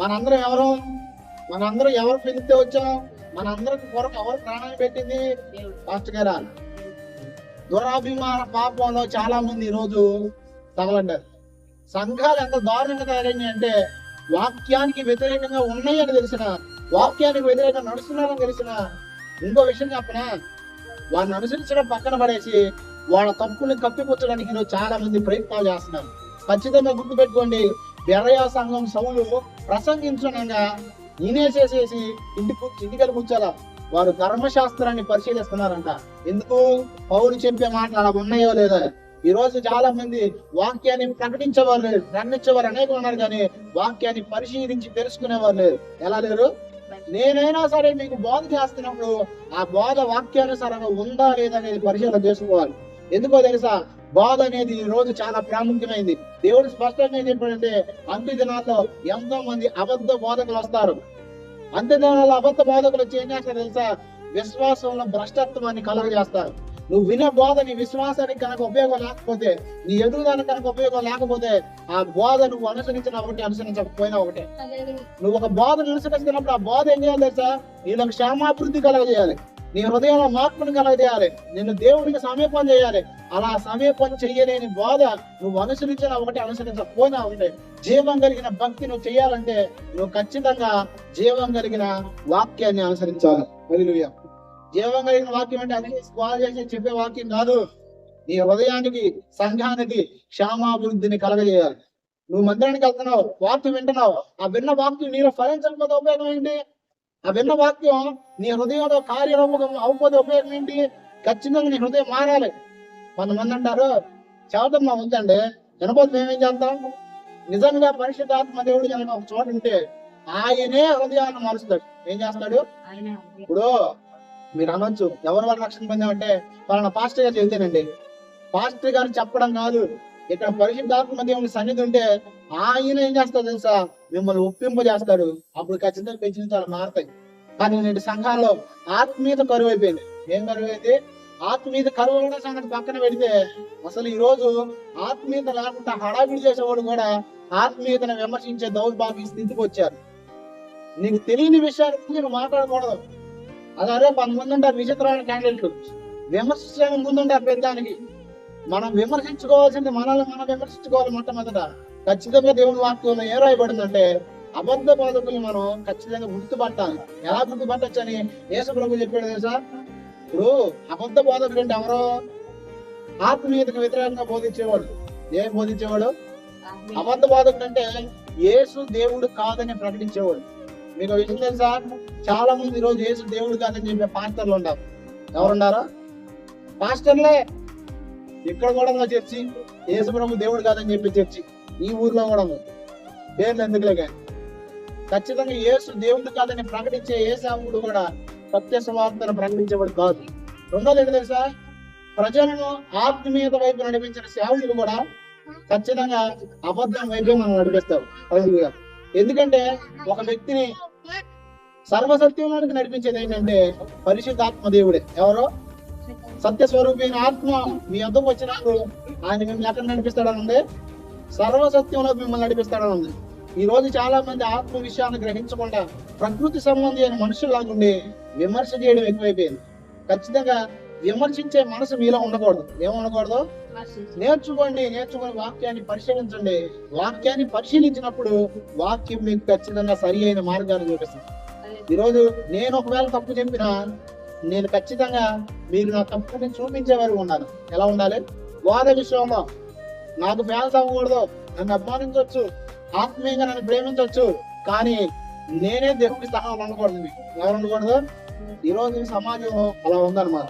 మనందరం ఎవరు? మనందరం ఎవరు పిలిస్తే వచ్చాం? మనందరికి కొరకు ఎవరు ప్రాణాన్ని పెట్టింది? పాస్టర్ గారా దురాభిమాన పాపంలో చాలా మంది ఈరోజు తగలంటారు సంఘాలు ఎంత దారుణంగా తయారైనాయి అంటే వాక్యానికి వ్యతిరేకంగా ఉన్నాయని తెలిసిన వాక్యానికి వ్యతిరేకంగా నడుస్తున్నారని తెలిసిన ఇంకో విషయం చెప్పనా? వాళ్ళని అనుసరించడం పక్కన పడేసి వాళ్ళ తప్పుల్ని కప్పిపుచ్చడానికి ఈరోజు చాలా మంది ప్రయత్నాలు చేస్తున్నారు. ఖచ్చితంగా గుర్తుపెట్టుకోండి బెరయా సంఘం సౌలు ప్రసంగించనగా ఈనేసేసేసి ఇంటి కూర్చు ఇంటికెళ్ళి కూర్చోాల. వారు ధర్మశాస్త్రాన్ని పరిశీలిస్తున్నారంట. ఎందుకు? పౌరు చెప్పే మాటలు అలా ఉన్నాయో లేదా. ఈ రోజు చాలా మంది వాక్యాన్ని ప్రకటించేవారు లేరు. ప్రకటించేవారు అనేక ఉన్నారు కానీ వాక్యాన్ని పరిశీలించి తెలుసుకునేవారు లేరు. ఎలా లేరు? నేనైనా సరే మీకు బోధ చేస్తున్నప్పుడు ఆ బోధ వాక్యానుసారంగా ఉందా లేదా అనేది పరిశీలన చేసుకోవాలి. ఎందుకో తెలుసా? బోధ అనేది ఈ రోజు చాలా ప్రాముఖ్యమైంది. దేవుడు స్పష్టంగా చెప్పాడంటే అంత్య దినాల్లో ఎంతో మంది అబద్ధ బోధకులు వస్తారు. అంత్య దినాల్లో అబద్ధ బోధకులు ఏం చేస్తారు తెలుసా? విశ్వాసంలో భ్రష్టత్వాన్ని కలుగజేస్తారు. నువ్వు వినే బోధ నీ విశ్వాసానికి కనుక ఉపయోగం లేకపోతే నీ ఎదుగుదల కనుక ఉపయోగం లేకపోతే ఆ బోధ నువ్వు అనుసరించిన ఒకటి అనుసరించకపోయినా ఒకటే. నువ్వు ఒక బోధను అనుసరిస్తున్నప్పుడు ఆ బోధ ఏం చేయాలి తెలుసా? నీకు క్షేమాభివృద్ధి కలగజేయాలి. నీ హృదయంలో మార్పును కలగజేయాలి. నిన్ను దేవుడికి సమీపం చేయాలి. అలా సమీపం చెయ్యలేని బోధ నువ్వు అనుసరించిన ఒకటి అనుసరించకపోయినా ఒకటి. జీవం కలిగిన భక్తి నువ్వు చేయాలంటే నువ్వు ఖచ్చితంగా జీవం కలిగిన వాక్యాన్ని అనుసరించాలి. హల్లెలూయా. జీవం కలిగిన వాక్యం అంటే అన్ని స్క్వాల్ చేసి చెప్పే వాక్యం కాదు. నీ హృదయానికి సంఘానికి క్షామాభివృద్ధిని కలగజేయాలి. నువ్వు మందిరానికి వెళ్తున్నావు వాక్యం వింటున్నావు. ఆ విన్న వాక్యం నీలో ఫలించకపోతే ఉపయోగం ఏంటి? ఆ విన్న వాక్యం నీ హృదయంలో కార్యరూపం అవ్వకపోతే ఉపయోగం ఏంటి? ఖచ్చితంగా నీ హృదయం మారాలి. కొంతమంది అంటారు చదవటం మా ఉందండి వినపోతే మేమేం చేస్తాం? నిజంగా పరిశుద్ధాత్మ దేవుడు కనుక ఒక చోట ఉంటే ఆయనే హృదయాన్ని మారుస్తాడు. ఏం చేస్తాడు? ఇప్పుడు మీరు అనొచ్చు ఎవరు వాళ్ళ రక్షణ పొందామంటే వాళ్ళ పాస్టర్ గారు చెబితేనండి పాస్టర్ గారు చెప్పడం కాదు. ఇక్కడ పరిశుద్ధాత్మ దేవుని సన్నిధి ఉంటే ఆయన ఏం చేస్తాడు తెలుసా? మిమ్మల్ని ఒప్పింపు చేస్తాడు అప్పుడు ఖచ్చితంగా పెంచిన చాలా మారుతాయి. కానీ నేటి సంఘాల్లో ఆత్మీయత కరువు అయిపోయింది ఏం కరువు అయింది ఆత్మీయత కరువు కూడా సంగతి పక్కన పెడితే అసలు ఈ రోజు ఆత్మీయత లేకుండా హడావిడి చేసేవాడు కూడా ఆత్మీయతను విమర్శించే దౌర్భాగ్య స్థితికి వచ్చారు. నీకు తెలియని విషయాన్ని మీరు మాట్లాడకూడదు. అదే కొంతమంది ఉంటారు విచిత్రమైన క్యాండిడేట్లు. విమర్శించడానికి ముందుంటారు పెద్దానికి. మనం విమర్శించుకోవాల్సింది మనల్ని మనం విమర్శించుకోవాలి మొట్టమొదట. ఖచ్చితంగా దేవుని వాక్యంలో ఏ రాయబడిందంటే అబద్ధ బోధకులు మనం ఖచ్చితంగా గుర్తుపట్టాలి. ఎలా గుర్తుపట్టచ్చు అని యేసు ప్రభు చెప్పాడు తెలుసా? ఇప్పుడు అబద్ధ బోధకులు అంటే ఎవరో? ఆత్మీయతకు వ్యతిరేకంగా బోధించేవాడు. ఏం బోధించేవాడు? అబద్ధ బోధకుడు అంటే యేసు దేవుడు కాదని ప్రకటించేవాడు. మీకు విషయం తెలుసా? చాలా మంది ఈ రోజు యేసు దేవుడు కాదని చెప్పే పాస్టర్లు ఉన్నారు ఎవరున్నారా పాస్టర్లే. ఇక్కడ కూడా ఉన్న చర్చి యేసుప్రభు దేవుడు కాదని చెప్పి చర్చి ఈ ఊర్లో కూడా ఉంది. పేర్లు ఎందుకులే కానీ. ఖచ్చితంగా యేసు దేవుడు కాదని ప్రకటించే ఏ కూడా సత్య సువార్తను ప్రకటించేవాడు కాదు. రెండోది ఏంటి తెలుసా? ప్రజలను ఆత్మీయత వైపు నడిపించిన సేవకులు కూడా ఖచ్చితంగా అబద్ధం వైపు మనం నడిపిస్తారు ఎందుకంటే ఒక వ్యక్తిని సర్వసత్యంలోనికి నడిపించేది ఏంటంటే పరిశుద్ధాత్మ దేవుడే. ఎవరో? సత్య స్వరూపైన ఆత్మ మీ అద్దం వచ్చినప్పుడు ఆయన మిమ్మల్ని ఎక్కడ నడిపిస్తాడని ఉంది సర్వసత్యంలో మిమ్మల్ని నడిపిస్తాడని ఉంది ఈ రోజు చాలా మంది ఆత్మ విషయాన్ని గ్రహించకుండా ప్రకృతి సంబంధి అయిన మనుషుల్లాగా ఉండి విమర్శ చేయడం ఎక్కువైపోయింది. ఖచ్చితంగా విమర్శించే మనసు మీలో ఉండకూడదు. ఏముండకూడదు నేర్చుకోండి నేర్చుకుని వాక్యాన్ని పరిశీలించండి. వాక్యాన్ని పరిశీలించినప్పుడు వాక్యం మీకు ఖచ్చితంగా సరి అయిన మార్గాన్ని చూపిస్తుంది. ఈరోజు నేను ఒకవేళ తప్పు చెప్పినా నేను ఖచ్చితంగా మీరు నా తప్పుని చూపించే వరకు ఉన్నాను ఎలా ఉండాలి? వాద విషయంలో నాకు ఫ్యాన్స్ అవ్వకూడదు. నన్ను అభిమానించవచ్చు ఆత్మీయంగా నన్ను ప్రేమించవచ్చు కానీ నేనే దేవుడి సహాయం ఉండకూడదు మీకు. ఎవరు ఉండకూడదు? ఈరోజు రోజు సమాజం అలా ఉందన్నమాట.